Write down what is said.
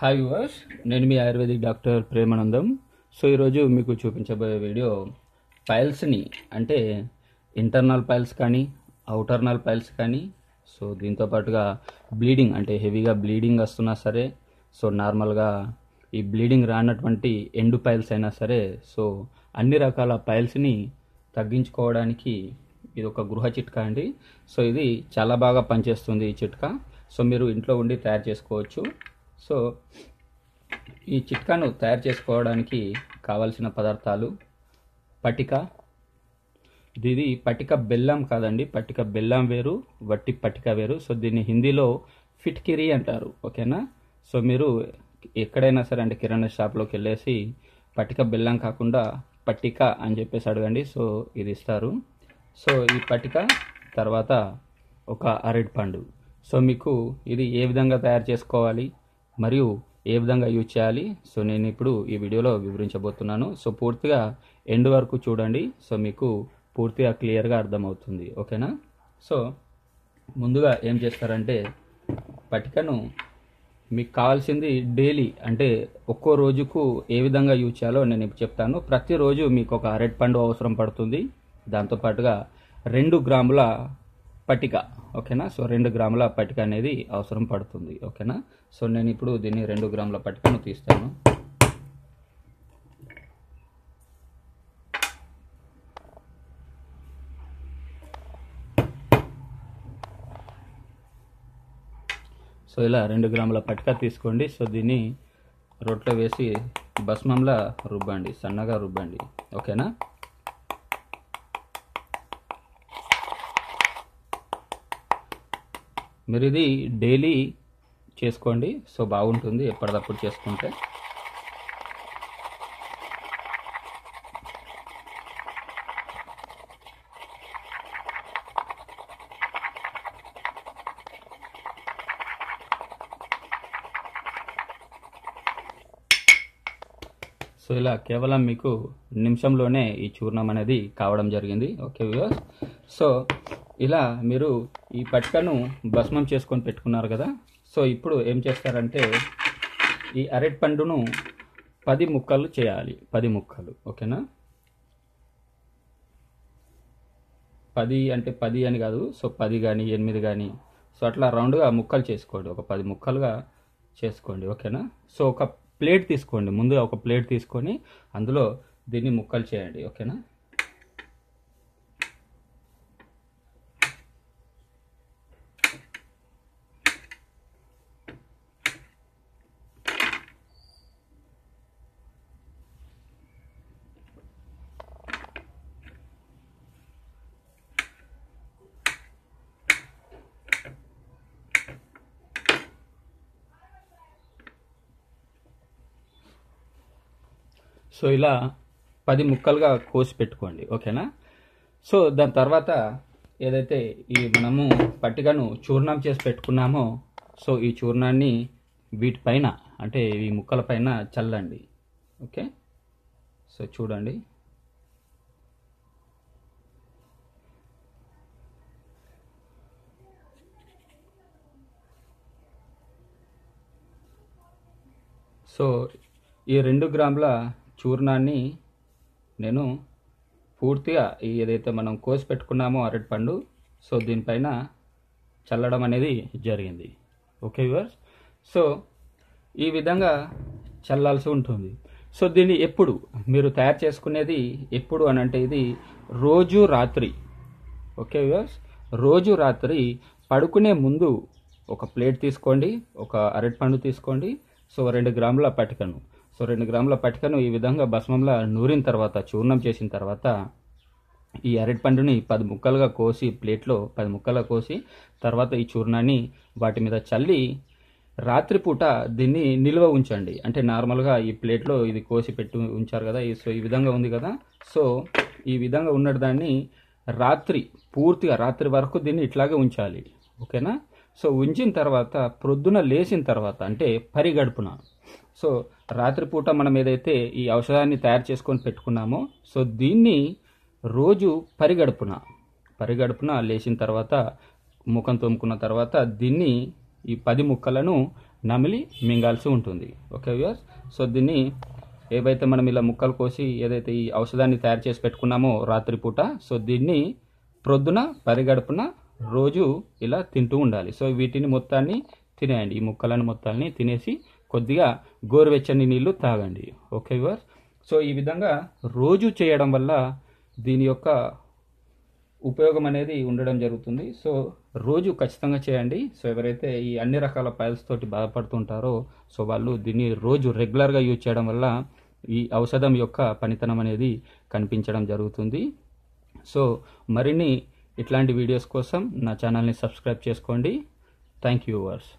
Hi verse నేను మీ ayurvedic doctor Premanandam. So ఈరోజు మీకు చూపించబోయే వీడియో పైల్స్ని అంటే ఇంటర్నల్ పైల్స్ కానీ అవుటర్నల్ పైల్స్ కానీ సో దీంతో పాటుగా బ్లీడింగ్ అంటే హెవీగా బ్లీడింగ్ వస్తున్నా సరే సో నార్మల్గా ఈ బ్లీడింగ్ రానటువంటి ఎండు పైల్స్ అయినా సరే సో అన్ని రకాల పైల్స్ని తగ్గించుకోవడానికి ఇది ఒక గృహ చిట్కా అండి. సో ఇది చాలా బాగా పనిచేస్తుంది ఈ చిట్కా. సో మీరు ఇంట్లో ఉండి తయారు చేసుకోవచ్చు. సో ఈ చిట్కాను తయారు చేసుకోవడానికి కావలసిన పదార్థాలు పటిక. ఇది పటిక బెల్లం కాదండి పటిక బెల్లం వేరు వట్టి పటిక వేరు. సో దీన్ని హిందీలో ఫిట్కిరి అంటారు ఓకేనా? సో మీరు ఎక్కడైనా సరే అంటే కిరాణా షాప్లోకి వెళ్ళేసి పటిక బెల్లం కాకుండా పట్టిక అని చెప్పేసి అడగండి. సో ఇది ఇస్తారు. సో ఈ పటిక తర్వాత ఒక అరటి పండు సో మీకు ఇది ఏ విధంగా తయారు చేసుకోవాలి? మరియు ఏ విధంగా యూజ్ చేయాలి? సో నేను ఇప్పుడు ఈ వీడియోలో వివరించబోతున్నాను. సో పూర్తిగా ఎండ్ వరకు చూడండి. సో మీకు పూర్తిగా క్లియర్గా అర్థమవుతుంది. ఓకేనా? సో ముందుగా ఏం చేస్తారంటే పటికను మీకు కావాల్సింది డైలీ అంటే ఒక్కో రోజుకు ఏ విధంగా యూజ్ చేయాలో నేను ఇప్పుడు చెప్తాను. ప్రతిరోజు మీకు ఒక అరటి పండు అవసరం పడుతుంది. దాంతోపాటుగా రెండు గ్రాముల పట్టిక ఓకేనా? సో రెండు గ్రాముల పట్టిక అనేది అవసరం పడుతుంది ఓకేనా? సో నేను ఇప్పుడు దీన్ని రెండు గ్రాముల పట్టికను తీస్తాను. సో ఇలా రెండు గ్రాముల పటిక తీసుకోండి. సో దీన్ని రొట్టెలో వేసి భస్మంలా రుబ్బండి సన్నగా రుబ్బండి ఓకేనా? మీరు ఇది డైలీ చేసుకోండి. సో బాగుంటుంది. ఎప్పటికప్పుడు చేసుకుంటే. సో ఇలా కేవలం మీకు నిమిషంలోనే ఈ చూర్ణం అనేది కావడం జరిగింది. Okay viewers. సో ఇలా మీరు ఈ పట్కను భస్మం చేసుకొని పెట్టుకున్నారు కదా. సో ఇప్పుడు ఏం చేస్తారంటే ఈ అరటి పండును పది ముక్కలు చేయాలి. పది ముక్కలు ఓకేనా? పది అంటే పది అని కాదు సో పది కానీ ఎనిమిది కానీ సో అట్లా రౌండ్గా ముక్కలు చేసుకోండి. ఒక పది ముక్కలుగా చేసుకోండి ఓకేనా? సో ఒక ప్లేట్ తీసుకోండి. ముందుగా ఒక ప్లేట్ తీసుకొని అందులో దీన్ని ముక్కలు చేయండి ఓకేనా? సో ఇలా పది ముక్కలుగా కోసి పెట్టుకోండి ఓకేనా? సో దాని తర్వాత ఏదైతే ఈ మనము పట్టికను చూర్ణం చేసి పెట్టుకున్నామో సో ఈ చూర్ణాన్ని వీటిపైన అంటే ఈ ముక్కల పైన చల్లండి ఓకే? సో చూడండి. సో ఈ రెండు గ్రాముల చూర్ణాన్ని నేను పూర్తిగా ఏదైతే మనం కోసి పెట్టుకున్నామో అరటిపండు సో దీనిపైన చల్లడం అనేది జరిగింది. Okay viewers? సో ఈ విధంగా చల్లాల్సి ఉంటుంది. సో దీన్ని ఎప్పుడు మీరు తయారు చేసుకునేది ఎప్పుడు అని అంటే ఇది రోజు రాత్రి. Okay viewers? రోజు రాత్రి పడుకునే ముందు ఒక ప్లేట్ తీసుకోండి ఒక అరటిపండు తీసుకోండి సో రెండు గ్రాముల పటికను. సో రెండు గ్రాముల పటికను ఈ విధంగా భస్మంలో నూరిన తర్వాత చూర్ణం చేసిన తర్వాత ఈ అరటిపండుని పది ముక్కలుగా కోసి ప్లేట్లో పది ముక్కలుగా కోసి తర్వాత ఈ చూర్ణాన్ని వాటి మీద చల్లి రాత్రిపూట దీన్ని నిల్వ ఉంచండి. అంటే నార్మల్గా ఈ ప్లేట్లో ఇది కోసి పెట్టి ఉంచారు కదా సో ఈ విధంగా ఉంది కదా. సో ఈ విధంగా ఉన్న దాన్ని రాత్రి పూర్తిగా రాత్రి వరకు దీన్ని ఇట్లాగే ఉంచాలి. ఓకేనా? సో ఉంచిన తర్వాత ప్రొద్దున లేచిన తర్వాత అంటే పరిగడుపున సో రాత్రిపూట మనం ఏదైతే ఈ ఔషధాన్ని తయారు చేసుకొని పెట్టుకున్నామో సో దీన్ని రోజు పరిగడుపున పరిగడుపున లేచిన తర్వాత ముఖం తోముకున్న తర్వాత దీన్ని ఈ పది ముక్కలను నమిలి మింగాల్సి ఉంటుంది. Okay viewers? సో దీన్ని ఏవైతే మనం ఇలా ముక్కలు కోసి ఏదైతే ఈ ఔషధాన్ని తయారు చేసి పెట్టుకున్నామో రాత్రిపూట సో దీన్ని ప్రొద్దున పరిగడుపున రోజు ఇలా తింటూ ఉండాలి. సో వీటిని మొత్తాన్ని తినేయండి. ఈ ముక్కలను మొత్తాన్ని తినేసి కొద్దిగా గోరువెచ్చని నీళ్ళు తాగండి. ఓకే వర్స్ సో ఈ విధంగా రోజు చేయడం వల్ల దీని యొక్క ఉపయోగం అనేది ఉండడం జరుగుతుంది. సో రోజు ఖచ్చితంగా చేయండి. సో ఎవరైతే ఈ అన్ని రకాల పైల్స్ తోటి బాధపడుతుంటారో సో వాళ్ళు దీన్ని రోజు రెగ్యులర్గా యూజ్ చేయడం వల్ల ఈ ఔషధం యొక్క పనితనం అనేది కనిపించడం జరుగుతుంది. సో మరిన్ని ఇట్లాంటి వీడియోస్ కోసం నా ఛానల్ని సబ్స్క్రైబ్ చేసుకోండి. Thank you verse